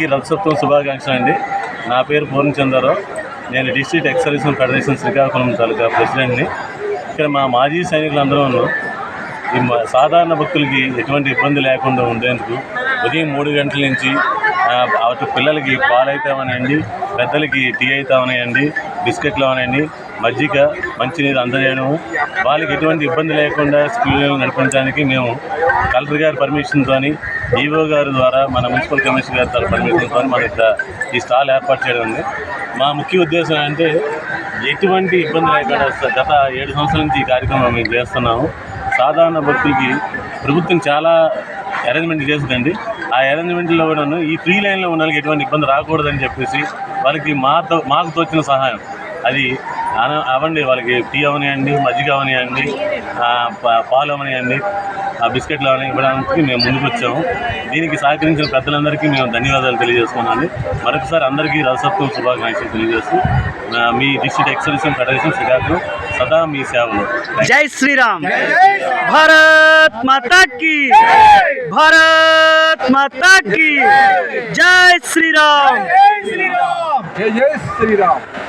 రథసప్తం శుభాకాంక్షలు అండి. నా పేరు పూర్ణచంద్రరావు. నేను district ex servicemen federation Srikakulam taluka ప్రెసిడెంట్ని. ఇక్కడ మా మాజీ సైనికులందరూ ఈ సాధారణ భక్తులకి ఎటువంటి ఇబ్బంది లేకుండా ఉండేందుకు ఉదయం మూడు గంటల నుంచి అవతల అటు పిల్లలకి పాలైతామనండి పెద్దలకి టీ అవుతామనండి బిస్కెట్లు అవనండి మజ్జిగ మంచినీరు అందజేయడం వాళ్ళకి ఎటువంటి ఇబ్బంది లేకుండా స్కూల్ నడిపించడానికి మేము కలెక్టర్ గారి పర్మిషన్తో ఈవో గారి ద్వారా మన మున్సిపల్ కమిషనర్ గారి తరఫున పర్మిషన్తో మన యొక్క ఈ స్టాల్ ఏర్పాటు చేయడం ఉంది. మా ముఖ్య ఉద్దేశం అంటే ఎటువంటి ఇబ్బంది లేకుండా గత ఏడు సంవత్సరాల నుంచి ఈ కార్యక్రమం మేము చేస్తున్నాము. సాధారణ భక్తులకి ప్రభుత్వం చాలా అరేంజ్మెంట్ చేస్తుందండి ఆ అరేంజ్మెంట్లో కూడా ఈ ఫ్రీ లైన్లో ఉన్న వాళ్ళకి ఎటువంటి ఇబ్బంది రాకూడదని చెప్పేసి వాళ్ళకి మాతో మాకు తోచిన సహాయం. అది అన- అవ్వండి వాళ్ళకి టీ అవనియండి మజ్జిగ ప- పాలు అవనియండి ఆ బిస్కెట్లు అవని ఇవ్వడానికి మేము ముందుకు వచ్చాము దీనికి సహకరించిన పెద్దలందరికీ మేము ధన్యవాదాలు తెలియజేసుకున్నాను. మరొకసారి అందరికీ రథసప్తం శుభాకాంక్షలు తెలియజేస్తూ మీ district ex servicemen federation Srikakulam సదా మీ సేవలో. జై శ్రీరామ్. భారత్ మాతా की భారత్ మాతా की జై శ్రీరామ్. జై జై శ్రీరామ్.